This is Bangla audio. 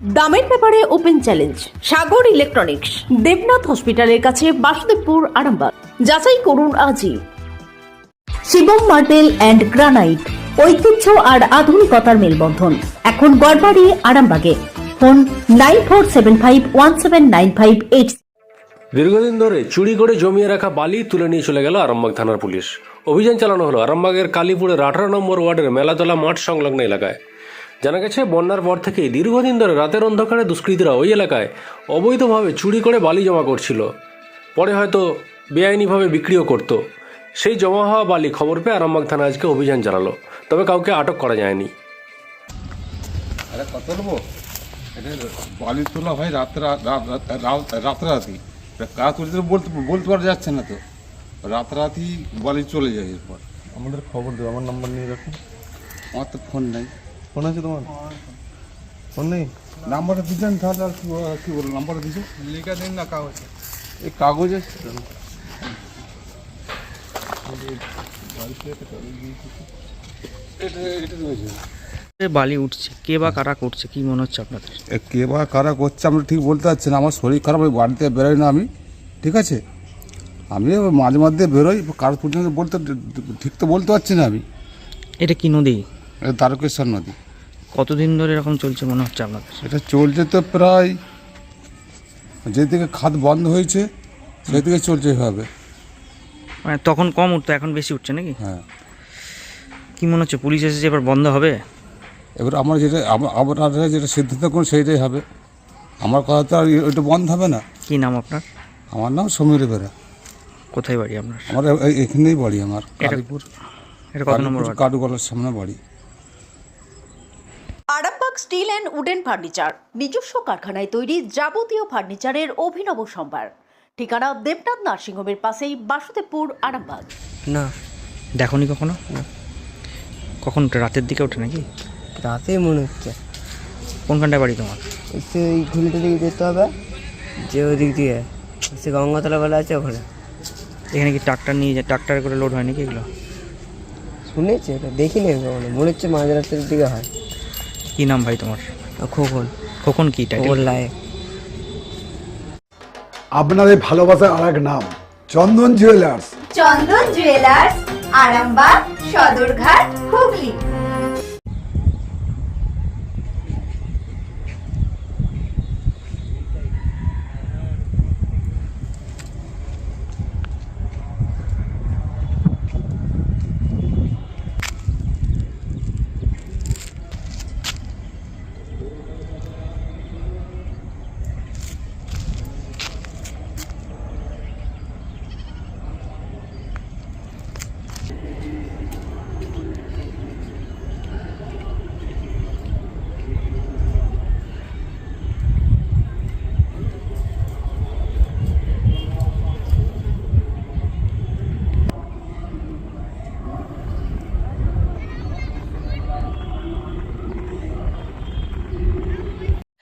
দামের ব্যাপারে open challenge, Sagar electronics, Debnath হসপিটালের কাছে বাসুদেবপুর, আরামবাগ। যাচাই করুন আজই। শিবম মার্টেল অ্যান্ড গ্রানাইট, ঐতিহ্য আর আধুনিকতার মেলবন্ধন। এখন গড়বাড়ি, আরামবাগে। Phone nine four seven five one seven nine five eight. দীর্ঘদিন ধরে চুরি করে জমিয়ে রাখা বালি তুলে নিয়ে চলে গেল আরামবাগ থানার পুলিশ। অভিযান চালানো হলো আরামবাগের কালীপুরের আঠারো নম্বর ওয়ার্ডের মেলাতলা মাঠ সংলগ্ন এলাকায়। জানা গেছে বন্যার পর থেকেই দীর্ঘদিন ধরে রাতের অন্ধকারে দুষ্কৃতীরা ওই এলাকায় অবৈধভাবে চুরি করে বালি জমা করছিল। পরে হয়তো বেআইনিভাবে বিক্রিও করত। সেই জমা হওয়া বালি খবর পেয়ে আরামবাগ থানা আজকে অভিযান চালালো তবে কাউকে আটক করা যায়নি। বালি তোলা হয় রাত্রে রাতারাতি কাজ বলতে বলতে পারা যাচ্ছে না তো। রাতারাতি বালি চলে যায় এরপর। আমাদের খবর দেবো আমার নাম্বার নিয়ে রাখুন আমার তো ফোন নেই। ফোন আছে তোমার? ফোন নেই? নাম্বারটা দিচ্ছেন তাহলে আর কি বল- কি বলব নাম্বারটা দিচ্ছে লিখে দিন না কাগজে। এই কাগজ আছে বালি উঠছে কে বা কারা করছে কি মনে হচ্ছে আপনাদের? এ কে বা কারা করছে আমরা ঠিক বলতে পারছি না আমার শরীর খারাপ আমি বাড়িতে বেরোই না আমি ঠিক আছে? আমি ওই মাঝে মধ্যে বেরোই কার পর্যন্ত বলতে ঠিক তো বলতে পারছি না আমি। এটা কি নদী? এটা দ্বারকেশ্বর নদী। কতদিন ধরে এরকম চলছে মনে হচ্ছে আপনাদের? এটা চলছে তো প্রায় যেদিকে খাত বন্ধ হয়েছে সেদিকে চলছে এভাবে। মানে তখন কম উঠতো এখন বেশি উঠছে নাকি? হ্যাঁ। কি মনে হচ্ছে পুলিশ এসেছে এবার বন্ধ হবে? এবার আমার যেটা আমরা যেটা সিদ্ধান্ত করুন সেইটাই হবে। আমার কথা তো আর ওইটা বন্ধ হবে না। কি নাম আপনার? আমার নাম সমীর বেরা। কোথায় বাড়ি আপনার? আমার এখানেই বাড়ি আমার কালীপুর। এটা কত নম্বর কালীপুর সামনে বাড়ি। স্টিল অ্যান্ড উডেন ফার্নিচার নিজস্ব কারখানায় তৈরি যাবতীয় ফার্নিচারের অভিনব সম্ভার। ঠিকানা দেবনাথ নার্সিংহোমের পাশেই বাসুদেবপুর আরামবাগ। না দেখনি কখনো? কখন ওঠে রাতের দিকে ওঠে নাকি? রাতে মনে হচ্ছে। কোনখানটায় বাড়ি তোমার? সে ওই ঘুলিটা দিকে যেতে হবে যে ওদিক দিয়ে। সে গঙ্গাতলা বলা আছে ওখানে। এখানে কি ট্রাক্টর নিয়ে যায় ট্রাক্টর করে লোড হয় নাকি এগুলো? শুনেছি এটা দেখিনি আমি কখনো। মনে হচ্ছে মাঝরাতের দিকে হয়। কি নাম ভাই তোমার? খোকন। খোকন কখন কি টাইটেল ওর লায়ে আপনাদের ভালোবাসার আর এক নাম Chandan jewellers Chandan jewellers Arambagh Sadarghat Hooghly.